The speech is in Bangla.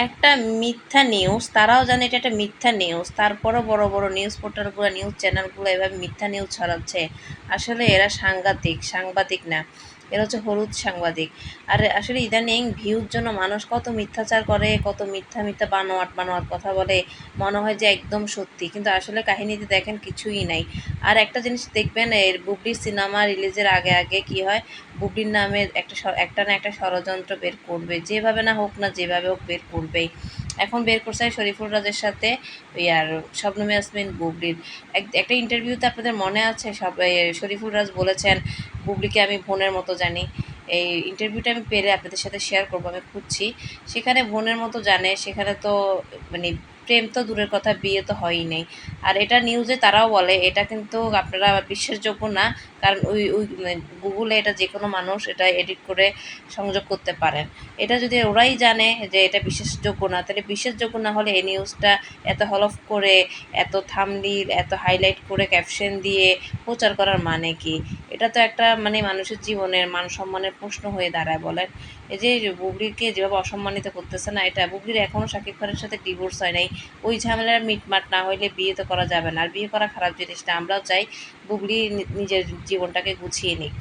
একটা মিথ্যা নিউজ তারাও জানে এটা একটা মিথ্যা নিউজ তারপরও বড় বড় নিউজ পোর্টালগুলো নিউজ চ্যানেলগুলো এভাবে মিথ্যা নিউজ ছড়াচ্ছে। আসলে এরা সাংঘাতিক, সাংবাদিক না। এরা হচ্ছে হলুদ সাংবাদিক। আর আসলে ইদানিং ভিউর জন্য মানুষ কত মিথ্যাচার করে, কত মিথ্যা মিথ্যা বানোয়াট বানোয়াট কথা বলে, মনে হয় যে একদম সত্যি। কিন্তু আসলে কাহিনীতে দেখেন কিছুই নাই। আর একটা জিনিস দেখবেন, এর বুবলির সিনেমা রিলিজের আগে আগে কি হয়, বুবলির নামে একটা একটা না একটা ষড়যন্ত্র বের করবে। যেভাবে না হোক না যেভাবে হোক বের করবেই। এখন বের করছে শরীফুল রাজের সাথে, ওই আর শবনম ইয়াসমিন বুবলির। এক- একটা ইন্টারভিউতে আপনাদের মনে আছে? সব শরীফুল রাজ বলেছেন, বুবলিকে আমি বোনের মতো জানি। এই ইন্টারভিউটা আমি পেলে আপনাদের সাথে শেয়ার করব, আমি খুঁজছি। সেখানে বোনের মতো জানে, সেখানে তো মানে প্রেম তো দূরের কথা, বিয়ে তো হয়ই নেই। আর এটা নিউজে তারাও বলে, এটা কিন্তু আপনারা বিশ্বাসযোগ্য না, কারণ ওই ওই গুগলে এটা যে কোনো মানুষ এটা এডিট করে সংযোগ করতে পারেন। এটা যদি ওরাই জানে যে এটা বিশ্বাসযোগ্য না, তাহলে বিশ্বাসযোগ্য না হলে এই নিউজটা এত হলফ করে, এত থামলিল এত হাইলাইট করে ক্যাপশন দিয়ে প্রচার করার মানে কি? এটা তো একটা মানে মানুষের জীবনের মান সম্মানের প্রশ্ন হয়ে দাঁড়ায়, বলেন। এই যে বুবলিকে যেভাবে অসম্মানিত করতেছে না, এটা বুবলির এখনও শাকিব খানের সাথে ডিভোর্স হয় নাই। ওই ঝামেলার মিটমাট না হইলে বিয়ে তো করা যাবে না। আর বিয়ে করা খারাপ জিনিস না, আমরাও চাই বুবলি নিজের জীবনটাকে গুছিয়ে নিক।